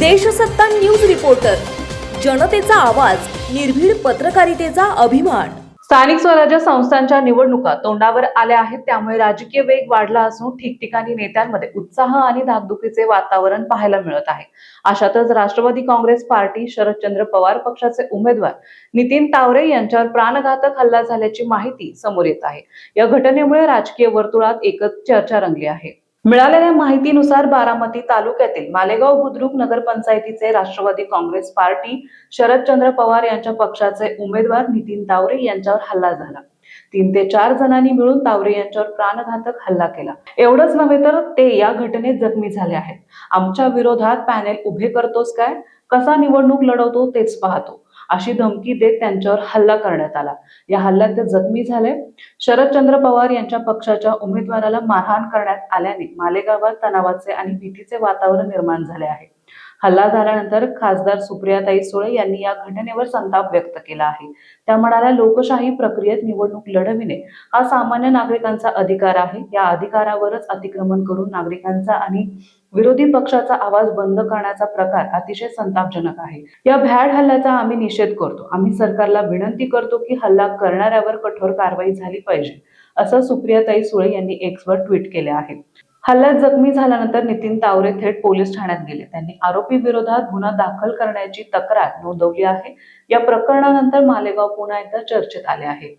Deshsatta news reporter. जनतेचा आवाज निर्भीड पत्रकारितेचा अभिमान. स्थानिक स्वराज्य संस्थांच्या निवडणुका तोंडावर आल्या आहेत. त्यामुळे राजकीय वेग वाढला असून ठिकठिकाणी नेत्यांमध्ये उत्साह आणि धाकधुकीचे वातावरण पाहायला मिळत आहे. अशातच राष्ट्रवादी काँग्रेस पार्टी शरदचंद्र पवार पक्षाचे उमेदवार नितीन तावरे यांच्यावर प्राणघातक हल्ला झाल्याची माहिती समोर येत आहे. या घटनेमुळे राजकीय वर्तुळात एकच चर्चा रंगली आहे. मिळालेल्या माहितीनुसार बारामती तालुक्यातील मालेगाव बुद्रुक नगरपंचायतीचे राष्ट्रवादी काँग्रेस पार्टी शरदचंद्र पवार यांच्या पक्षाचे उमेदवार नितीन तावरे यांच्यावर हल्ला झाला. तीन ते चार जणांनी मिळून तावरे यांच्यावर प्राणघातक हल्ला केला. एवढंच नव्हे तर ते या घटनेत जखमी झाले आहेत. आमच्या विरोधात पॅनेल उभे करतोस काय? कसा निवडणूक लढवतो तेच पाहतो. अशी धमकी देत त्यांच्यावर हल्ला करण्यात आला. या हल्ल्यात ते जखमी झाले. शरदचंद्र पवार यांच्या पक्षाच्या उमेदवाराला मारहाण करण्यात आल्याने मालेगावात तणावाचे आणि भीतीचे वातावरण निर्माण झाले आहे. हल्ला झाल्यानंतर खासदार सुप्रियाताई सुळे यांनी या घटनेवर संताप व्यक्त केला आहे. त्या म्हणाल्या लोकशाही प्रक्रियेत निवडणूक लढविणे हा सामान्य नागरिकांचा अधिकार आहे. या अधिकारावरच अतिक्रमण करून नागरिकांचा आणि विरोधी पक्षाचा आवाज बंद करण्याचा प्रकार अतिशय संतापजनक आहे. या भ्याड हल्ल्याचा आम्ही निषेध करतो. आम्ही सरकारला विनंती करतो की हल्ला करणाऱ्यावर कठोर कारवाई झाली पाहिजे असं सुप्रियाताई सुळे यांनी एक्सवर ट्विट केले आहे. हल्ल्यात जखमी झाल्यानंतर नितीन तावरे थेट पोलीस ठाण्यात गेले. त्यांनी आरोपी विरोधात गुन्हा दाखल करण्याची तक्रार नोंदवली आहे. या प्रकरणानंतर मालेगाव पुन्हा एकदा चर्चेत आले आहे.